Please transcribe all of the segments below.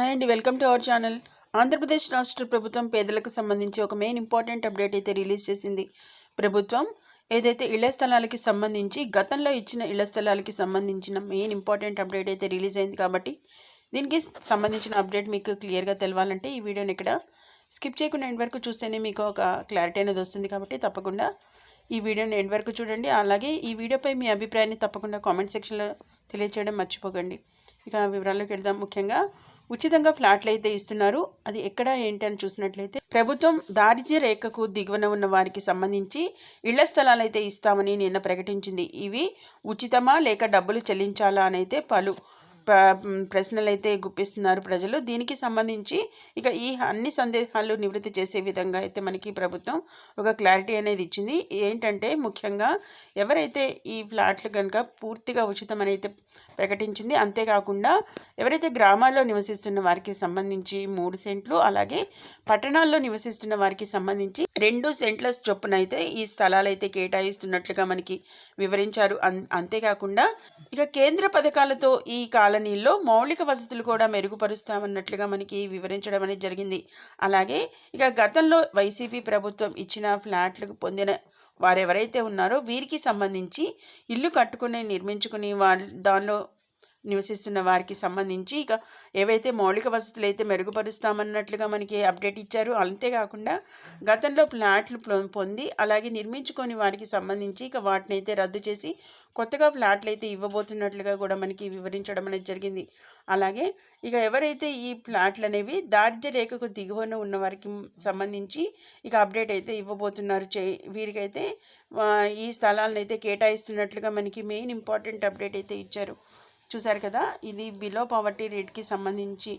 Hi అండి welcome to our channel. Andhra Pradesh రాష్ట్ర ప్రభుత్వం పేదలకు సంబంధించి ఒక మెయిన్ ఇంపార్టెంట్ అప్డేట్ అయితే రిలీజ్ చేసింది. ప్రభుత్వం ఏదైతే ఇళ్ళ స్థలాలకి సంబంధించి గతంలో ఇచ్చిన ఇళ్ళ స్థలాలకి సంబంధించిన మెయిన్ ఇంపార్టెంట్ అప్డేట్ అయితే రిలీజ్ అయింది కాబట్టి దీనికి సంబంధించిన అప్డేట్ మీకు క్లియర్గా తెలవాలంటే ఈ వీడియోని ఇక్కడ స్కిప్ చేయకుండా ఎండ్ వరకు చూస్తేనే మీకు ఒక క్లారిటీ అనేది వస్తుంది కాబట్టి తప్పకుండా ఈ వీడియోని ఎండ్ వరకు చూడండి. అలాగే ఈ వీడియోపై మీ అభిప్రాయాన్ని తప్పకుండా కామెంట్ సెక్షన్లో తెలియచేయడం మర్చిపోకండి. ఇక వివరాల్లోకి వెళ్దాం. ముఖ్యంగా ఉచితంగా ఫ్లాట్లు అయితే ఇస్తున్నారు. అది ఎక్కడ ఏంటి అని చూసినట్లయితే ప్రభుత్వం దారిద్ర్య రేఖకు దిగువన ఉన్న వారికి సంబంధించి ఇళ్ళ స్థలాలు అయితే ఇస్తామని నిన్న ప్రకటించింది. ఇవి ఉచితమా లేక డబ్బులు చెల్లించాలా అని అయితే పలు ప్రశ్నలు అయితే గుప్పిస్తున్నారు ప్రజలు. దీనికి సంబంధించి ఇక ఈ అన్ని సందేహాలు నివృత్తి చేసే విధంగా అయితే మనకి ప్రభుత్వం ఒక క్లారిటీ అనేది ఇచ్చింది. ఏంటంటే ముఖ్యంగా ఎవరైతే ఈ ఫ్లాట్లు కనుక పూర్తిగా ఉచితం అయితే ప్రకటించింది అంతేకాకుండా ఎవరైతే గ్రామాల్లో నివసిస్తున్న వారికి సంబంధించి మూడు సెంట్లు అలాగే పట్టణాల్లో నివసిస్తున్న వారికి సంబంధించి రెండు సెంట్ల చొప్పున అయితే ఈ స్థలాలు అయితే కేటాయిస్తున్నట్లుగా మనకి వివరించారు. అంతేకాకుండా ఇక కేంద్ర పథకాలతో ఈ కాల కాలనీల్లో మౌలిక వసతులు కూడా మెరుగుపరుస్తామన్నట్లుగా మనకి వివరించడం అనేది జరిగింది. అలాగే ఇక గతంలో వైసీపీ ప్రభుత్వం ఇచ్చిన ఫ్లాట్లకు పొందిన వారెవరైతే ఉన్నారో వీరికి సంబంధించి ఇల్లు కట్టుకుని నిర్మించుకుని వాళ్ళ దానిలో నివసిస్తున్న వారికి సంబంధించి ఇక ఏవైతే మౌలిక వసతులు అయితే మెరుగుపరుస్తామన్నట్లుగా మనకి అప్డేట్ ఇచ్చారు. అంతేకాకుండా గతంలో ఫ్లాట్లు పొంది అలాగే నిర్మించుకొని వారికి సంబంధించి ఇక వాటిని అయితే రద్దు చేసి కొత్తగా ఫ్లాట్లు అయితే ఇవ్వబోతున్నట్లుగా కూడా మనకి వివరించడం అనేది జరిగింది. అలాగే ఇక ఎవరైతే ఈ ఫ్లాట్లు అనేవి దారిద్ర్య రేఖకు దిగువన ఉన్న వారికి సంబంధించి ఇక అప్డేట్ అయితే ఇవ్వబోతున్నారు. చే వీరికైతే ఈ స్థలాలను అయితే కేటాయిస్తున్నట్లుగా మనకి మెయిన్ ఇంపార్టెంట్ అప్డేట్ అయితే ఇచ్చారు. చూసారు కదా ఇది బిలో పవర్టీ రేట్కి సంబంధించి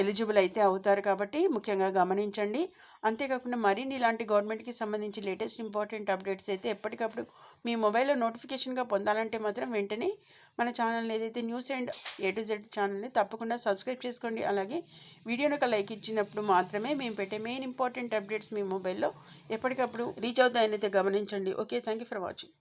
ఎలిజిబుల్ అయితే అవుతారు కాబట్టి ముఖ్యంగా గమనించండి. అంతేకాకుండా మరిన్ని ఇలాంటి గవర్నమెంట్కి సంబంధించి లేటెస్ట్ ఇంపార్టెంట్ అప్డేట్స్ అయితే ఎప్పటికప్పుడు మీ మొబైల్లో నోటిఫికేషన్గా పొందాలంటే మాత్రం వెంటనే మన ఛానల్ ఏదైతే news and A to Z ఛానల్ని తప్పకుండా సబ్స్క్రైబ్ చేసుకోండి. అలాగే వీడియోని ఒక లైక్ ఇచ్చినప్పుడు మాత్రమే మేము పెట్టే మెయిన్ ఇంపార్టెంట్ అప్డేట్స్ మీ మొబైల్లో ఎప్పటికప్పుడు రీచ్ అవుతాయని అయితే గమనించండి. Okay thank for watching